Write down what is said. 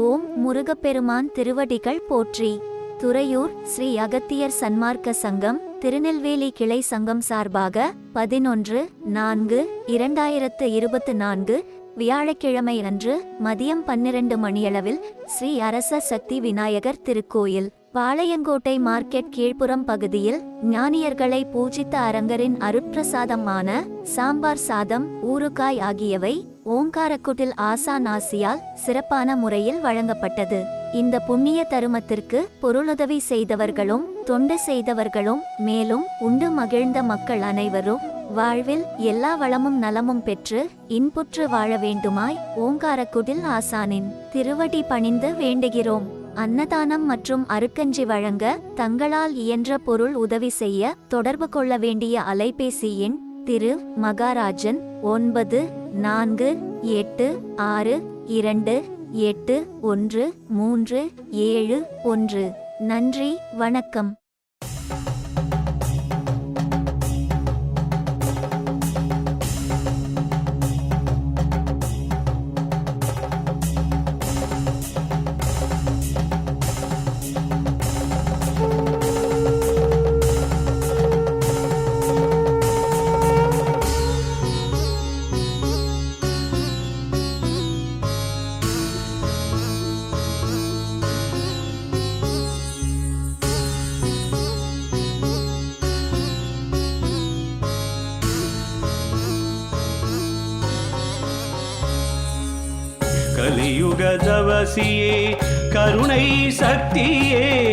ஓம் முருகப்பெருமான் திருவடிகள் போற்றி. துறையூர் ஸ்ரீ அகத்தியர் சன்மார்க்க சங்கம் திருநெல்வேலி கிளை சங்கம் சார்பாக பதினொன்று நான்கு இரண்டாயிரத்து இருபத்து நான்கு வியாழக்கிழமை அன்று மதியம் பன்னிரண்டு மணியளவில் ஸ்ரீ அரச சக்தி விநாயகர் திருக்கோயில் பாளையங்கோட்டை மார்க்கெட் கீழ்ப்புறம் பகுதியில் ஞானியர்களை பூஜித்த அரங்கரின் அருட்பிரசாதமான சாம்பார் சாதம் ஊறுகாய் ஆகியவை ஓங்காரக்குட்டில் ஆசா நாசியால் சிறப்பான முறையில் வழங்கப்பட்டது. இந்த புண்ணிய தருமத்திற்கு பொருளுதவி செய்தவர்களும் தொண்டு செய்தவர்களும் மேலும் உண்டு மகிழ்ந்த மக்கள் அனைவரும் வாழ்வில் எல்லா வளமும் நலமும் பெற்று இன்புற்று வாழ வேண்டுமாய் ஓங்காரக்குடில் ஆசானின் திருவடி பணிந்து வேண்டுகிறோம். அன்னதானம் மற்றும் அருக்கஞ்சி வழங்க தங்களால் இயன்ற பொருள் உதவி செய்ய தொடர்பு கொள்ள வேண்டிய அலைபேசி எண் திரு மகாராஜன் ஒன்பது நான்கு எட்டு ஆறு இரண்டு எட்டு ஒன்று மூன்று ஏழு ஒன்று. நன்றி வணக்கம். கலியுக தவசியே கருணை சக்தியே.